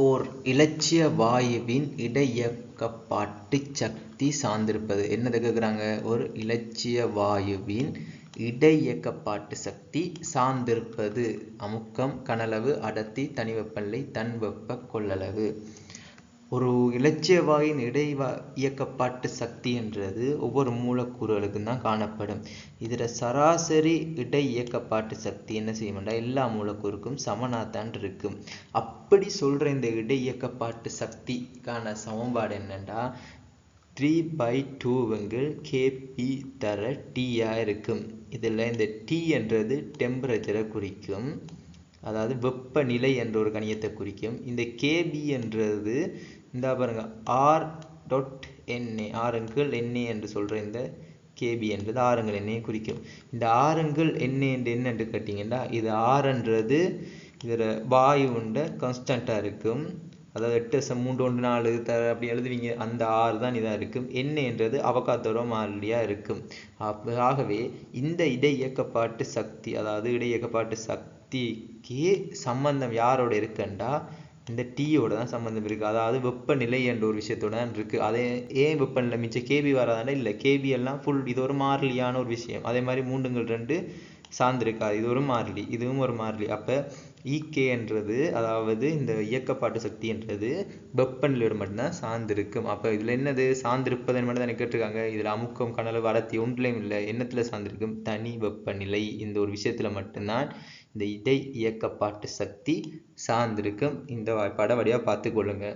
ஓர் இலட்சிய வாயுவின் இடையியக்கப்பாட்டுச் சக்தி சார்ந்திருப்பது. என்னது கேட்குறாங்க ஒரு இலட்சிய வாயுவின் இடையக்கப்பாட்டு சக்தி சார்ந்திருப்பது. அமுக்கம் கனளவு அடர்த்தி தனிவெப்பநிலை தன்வெப்ப கொள்ளளவு. ஒரு இலட்சியவாயின் இடைவா இடை இயக்கப்பாட்டு சக்தி என்றது ஒவ்வொரு மூலக்கூறுகளுக்கும் தான் காணப்படும். இதில் சராசரி இடை இயக்கப்பாட்டு சக்தி என்ன செய்யும்டா? எல்லா மூலக்கூறுக்கும் சமனாத்தான் இருக்கும். அப்படி சொல்கிற இந்த இடை இயக்கப்பாட்டு சக்திக்கான சமன்பாடு என்னென்னா த்ரீ பை டூவுங்கள் கேபி தர டீயாக இருக்கும். இதில் இந்த டி என்றது டெம்பரேச்சரை குறிக்கும். அதாவது வெப்பநிலை என்ற ஒரு கணியத்தை குறிக்கும். இந்த கேபி என்றது இந்த பாருங்க ஆர் டாட் என்ஏ ஆறுங்கள் என்ஏ என்று சொல்கிற இந்த கேபி என்றது ஆறுங்கள் எண்ணெயை குறிக்கும். இந்த ஆறுங்கள் எண்ணெய் என்று என்னென்று கேட்டிங்கன்னா இது ஆறுன்றது இதில் வாயு உண்ட கான்ஸ்டண்ட்டாக இருக்கும். அதாவது எட்டு வருஷம் மூன்று ஒன்று நாலு த அப்படி எழுதுவீங்க அந்த ஆறு தான் இதாக இருக்கும். எண்ணெய்ன்றது அவகாத்தோட மாறிலியாக இருக்கும். ஆகவே இந்த இடையக்கப்பாட்டு சக்தி அதாவது இடையக்கப்பாட்டு சக்திக்கு சம்பந்தம் யாரோட இருக்குண்டா? இந்த டீயோட தான் சம்மந்தம் இருக்குது அதாவது வெப்பநிலை என்ற ஒரு விஷயத்தோட தான் இருக்குது அதே ஏன் வெப்பநிலை மிச்சம்? கேபி வராதாண்டா? இல்லை கேபி எல்லாம் ஃபுல் இது ஒரு மாறிலியான ஒரு விஷயம். அதே மாதிரி மூண்டுங்கள் ரெண்டு சார்ந்திருக்காது இது ஒரு மாறிலி இதுவும் ஒரு மாறிலி. அப்போ ஈகேன்றது அதாவது இந்த இயக்கப்பாட்டு சக்தின்றது வெப்பநிலையோட மட்டும்தான் சார்ந்திருக்கும். அப்போ இதில் என்னது? சார்ந்திருப்பதன் மட்டும் தான் கேட்டிருக்காங்க. இதில் அமுக்கம் கனல் வளர்த்தி ஒன்றுலையும் இல்லை. என்னத்தில் சார்ந்திருக்கும்? தனி வெப்பநிலை. இந்த ஒரு விஷயத்தில் மட்டும்தான் இந்த இடை இயக்கப்பாட்டு சக்தி சார்ந்திருக்கும். இந்த வாய்ப்பாடை வழியாக பார்த்துக்கொள்ளுங்க.